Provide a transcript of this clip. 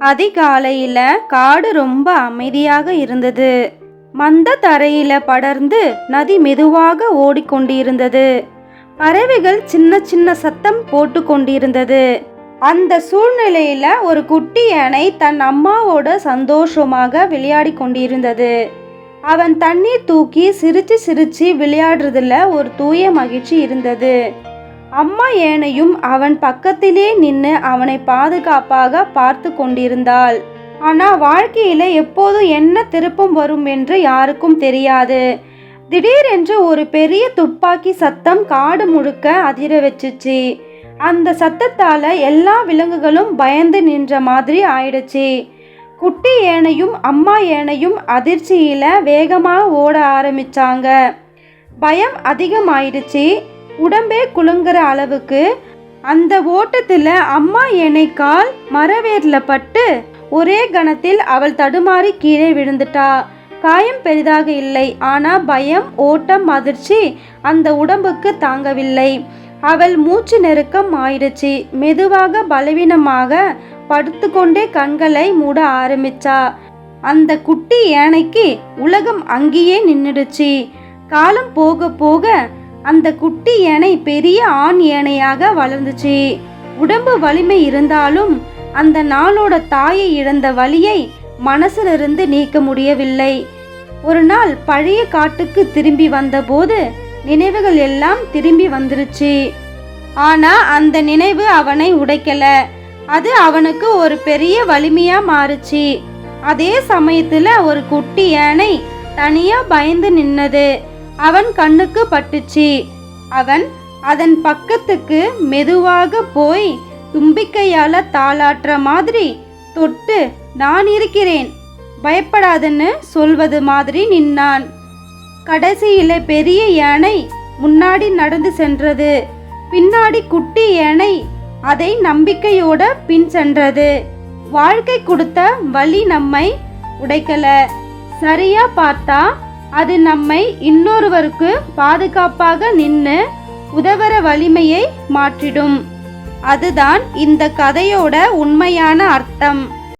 அதிகாலையில காடு ரொம்ப அமைதியாக இருந்தது. மந்த தரையில படர்ந்து நதி மெதுவாக ஓடிக்கொண்டிருந்தது. பறவைகள் சின்ன சின்ன சத்தம் போட்டு கொண்டிருந்தது. அந்த சூழ்நிலையில ஒரு குட்டி யானை தன் அம்மாவோட சந்தோஷமாக விளையாடி கொண்டிருந்தது. அவன் தண்ணீர் தூக்கி சிரிச்சு சிரிச்சு விளையாடுறதுல ஒரு தூய மகிழ்ச்சி இருந்தது. அம்மா ஏனையும் அவன் பக்கத்திலே நின்று அவனை பாதுகாப்பாக பார்த்து கொண்டிருந்தாள். ஆனா வாழ்க்கையில எப்போதும் என்ன திருப்பம் வரும் என்று யாருக்கும் தெரியாது. திடீரென்று ஒரு பெரிய துப்பாக்கி சத்தம் காடு முழுக்க அதிர வச்சுச்சு. அந்த சத்தத்தால எல்லா விலங்குகளும் பயந்து நின்ற மாதிரி ஆயிடுச்சு. குட்டி ஏனையும் அம்மா ஏனையும் அதிர்ச்சியில வேகமாக ஓட ஆரம்பிச்சாங்க. பயம் அதிகமாயிடுச்சு. உடம்பே குலுங்குற அளவுக்கு அந்த ஓட்டத்தில் அம்மா என்னை கால் மரவேர்ல பட்டு ஒரே கணத்தில் அவள் தடுமாறி கீழே விழுந்துட்டா. காயம் பெரிதாக இல்லை ஆனால் பயம் ஓட்டம் அதிர்ச்சி அந்த உடம்புக்கு தாங்கவில்லை. அவள் மூச்சு நெருக்கம் ஆயிடுச்சு. மெதுவாக பலவீனமாக படுத்துக்கொண்டே கண்களை மூட ஆரம்பிச்சா. அந்த குட்டி யானைக்கு உலகம் அங்கேயே நின்றுடுச்சு காலம் போக போக அந்த குட்டி யானை பெரிய ஆண் யானையாக வளர்ந்துச்சு. உடம்பு வலிமை இருந்தாலும் அந்த நாளோட தாயை இழந்த வலியை மனசிலிருந்து நீக்க முடியவில்லை. ஒரு நாள் பழைய காட்டுக்கு திரும்பி வந்தபோது நினைவுகள் எல்லாம் திரும்பி வந்துருச்சு. ஆனா அந்த நினைவு அவனை உடைக்கல. அது அவனுக்கு ஒரு பெரிய வலிமையா மாறுச்சு. அதே சமயத்துல ஒரு குட்டி யானை தனியா பயந்து நின்னது. அவன் கண்ணுக்கு பட்டுச்சு. அவன் அதன் பக்கத்துக்கு மெதுவாக போய் தும்பிக்கையால தாளாட்டுற மாதிரி தொட்டு நான் இருக்கிறேன். பயப்படாதன்னு சொல்வது மாதிரி நின்னான். கடைசியில பெரிய யானை முன்னாடி நடந்து சென்றது. பின்னாடி குட்டி யானை அதை நம்பிக்கையோட பின் சென்றது. வாழ்க்கை கொடுத்த வழி நம்மை உடைக்கல. சரியா பார்த்தா அது நம்மை இன்னொருவருக்கு பாதுகாப்பாக நின்று உதவுற வலிமையை மாற்றிடும். அதுதான் இந்த கதையோட உண்மையான அர்த்தம்.